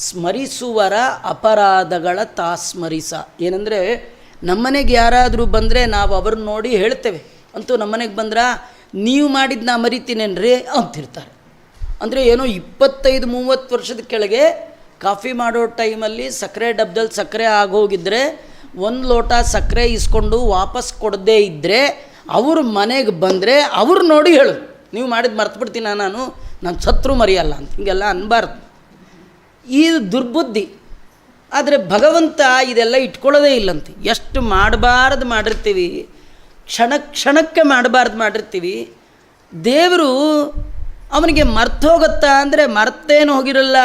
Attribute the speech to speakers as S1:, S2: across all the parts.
S1: ಸ್ಮರಿಸುವರ ಅಪರಾಧಗಳ ತಾ ಸ್ಮರಿಸ ಏನಂದರೆ, ನಮ್ಮನೆಗೆ ಯಾರಾದರೂ ಬಂದರೆ ನಾವು ಅವ್ರನ್ನ ನೋಡಿ ಹೇಳ್ತೇವೆ. ಅಂತೂ ನಮ್ಮನೆಗೆ ಬಂದ್ರ, ನೀವು ಮಾಡಿದ್ದು ನಾ ಮರಿತೀನೇನ್ರಿ? ಅಂತಿರ್ತಾರೆ. ಅಂದರೆ ಏನೋ ಇಪ್ಪತ್ತೈದು, ಮೂವತ್ತು ವರ್ಷದ ಕೆಳಗೆ ಕಾಫಿ ಮಾಡೋ ಟೈಮಲ್ಲಿ ಸಕ್ಕರೆ ಡಬ್ದಲ್ಲಿ ಸಕ್ಕರೆ ಆಗೋಗಿದ್ದರೆ ಒಂದು ಲೋಟ ಸಕ್ಕರೆ ಇಸ್ಕೊಂಡು ವಾಪಸ್ ಕೊಡದೇ ಇದ್ದರೆ ಅವ್ರ ಮನೆಗೆ ಬಂದರೆ ಅವ್ರು ನೋಡಿ ಹೇಳು ನೀವು ಮಾಡಿದ್ದು ಮರ್ತುಬಿಡ್ತೀನ ನಾನು? ನಾನು ಸತ್ರು ಮರೆಯಲ್ಲ. ಅಂತ ಹೀಗೆಲ್ಲ ಅನ್ಬಾರ್ದು. ಈ ದುರ್ಬುದ್ಧಿ. ಆದರೆ ಭಗವಂತ ಇದೆಲ್ಲ ಇಟ್ಕೊಳ್ಳೋದೇ ಇಲ್ಲಂತೆ. ಎಷ್ಟು ಮಾಡಬಾರ್ದು ಮಾಡಿರ್ತೀವಿ, ಕ್ಷಣ ಕ್ಷಣಕ್ಕೆ ಮಾಡಬಾರ್ದು ಮಾಡಿರ್ತೀವಿ. ದೇವರು ಅವನಿಗೆ ಮರ್ತೋಗತ್ತಾ ಅಂದರೆ ಮರ್ತೇನು ಹೋಗಿರಲ್ಲ.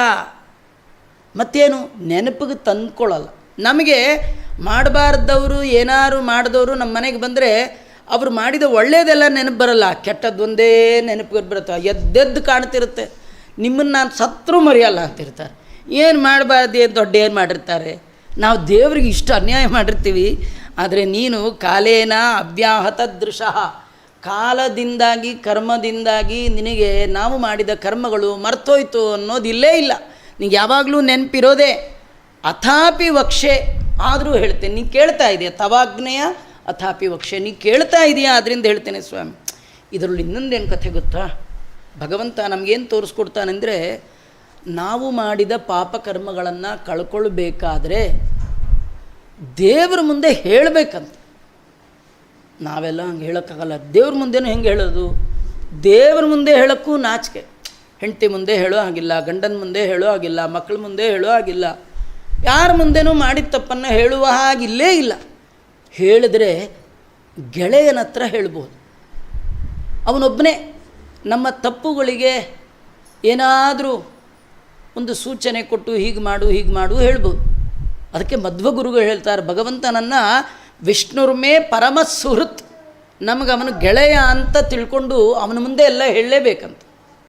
S1: ಮತ್ತೇನು ನೆನಪಿಗೆ ತಂದ್ಕೊಳ್ಳಲ್ಲ. ನಮಗೆ ಮಾಡಬಾರ್ದವರು, ಏನಾರು ಮಾಡಿದವರು ನಮ್ಮ ಮನೆಗೆ ಬಂದರೆ ಅವರು ಮಾಡಿದ ಒಳ್ಳೆಯದೆಲ್ಲ ನೆನಪು ಬರಲ್ಲ. ಕೆಟ್ಟದ್ದೊಂದೇ ನೆನಪಿಗೆ ಬರುತ್ತೆ ಎದ್ದೆದ್ದು ಕಾಣ್ತಿರುತ್ತೆ. ನಿಮ್ಮನ್ನು ನಾನು ಸತ್ರು ಮರೆಯಲ್ಲ ಅಂತಿರ್ತಾರೆ. ಏನು ಮಾಡಬಾರ್ದು, ಏನು ದೊಡ್ಡ ಏನು ಮಾಡಿರ್ತಾರೆ? ನಾವು ದೇವ್ರಿಗೆ ಇಷ್ಟು ಅನ್ಯಾಯ ಮಾಡಿರ್ತೀವಿ, ಆದರೆ ನೀನು ಕಾಲೇನ ಅವ್ಯಾಹತ ದೃಶಃ ಕಾಲದಿಂದಾಗಿ, ಕರ್ಮದಿಂದಾಗಿ ನಿನಗೆ ನಾವು ಮಾಡಿದ ಕರ್ಮಗಳು ಮರ್ತೋಯ್ತು ಅನ್ನೋದಿಲ್ಲೇ ಇಲ್ಲ ನಿಂಗೆ ಯಾವಾಗಲೂ ನೆನಪಿರೋದೇ, ಅಥಾಪಿ ವಕ್ಷೆ ಆದರೂ ಹೇಳ್ತೇನೆ, ನೀನು ಕೇಳ್ತಾ ಇದೆಯಾ, ತವಾಗ್ನೆಯ ಅಥಾಪಿ ವಕ್ಷೆ ನೀ ಕೇಳ್ತಾ ಇದೆಯಾ ಅದರಿಂದ ಹೇಳ್ತೇನೆ ಸ್ವಾಮಿ. ಇದರಲ್ಲಿ ಇನ್ನೊಂದೇನು ಕಥೆ ಗೊತ್ತಾ? ಭಗವಂತ ನಮಗೇನು ತೋರಿಸ್ಕೊಡ್ತಾನೆಂದರೆ ನಾವು ಮಾಡಿದ ಪಾಪಕರ್ಮಗಳನ್ನು ಕಳ್ಕೊಳ್ಬೇಕಾದ್ರೆ ದೇವ್ರ ಮುಂದೆ ಹೇಳಬೇಕಂತ. ನಾವೆಲ್ಲ ಹಂಗೆ ಹೇಳೋಕ್ಕಾಗಲ್ಲ. ದೇವ್ರ ಮುಂದೆನೂ ಹೆಂಗೆ ಹೇಳೋದು? ದೇವ್ರ ಮುಂದೆ ಹೇಳೋಕ್ಕೂ ನಾಚಿಕೆ. ಹೆಂಡತಿ ಮುಂದೆ ಹೇಳೋ ಹಾಗಿಲ್ಲ, ಗಂಡನ ಮುಂದೆ ಹೇಳೋ ಹಾಗಿಲ್ಲ ಮಕ್ಕಳ ಮುಂದೆ ಹೇಳೋ ಹಾಗಿಲ್ಲ. ಯಾರ ಮುಂದೆನೂ ಮಾಡಿದ ತಪ್ಪನ್ನು ಹೇಳುವ ಹಾಗಿಲ್ಲೇ ಇಲ್ಲ. ಹೇಳಿದ್ರೆ ಗೆಳೆಯನ ಹತ್ರ ಹೇಳ್ಬೋದು. ಅವನೊಬ್ಬನೇ ನಮ್ಮ ತಪ್ಪುಗಳಿಗೆ ಏನಾದರೂ ಒಂದು ಸೂಚನೆ ಕೊಟ್ಟು ಹೀಗೆ ಮಾಡು ಹೀಗೆ ಮಾಡು ಹೇಳ್ಬೋದು. ಅದಕ್ಕೆ ಮಧ್ವಗುರುಗಳು ಹೇಳ್ತಾರೆ, ಭಗವಂತನನ್ನು ವಿಷ್ಣುರ್ಮೇ ಪರಮ ಸುಹೃತ್ ನಮಗೆ ಅವನು ಗೆಳೆಯ ಅಂತ ತಿಳ್ಕೊಂಡು ಅವನ ಮುಂದೆ ಎಲ್ಲ ಹೇಳಲೇಬೇಕಂತ.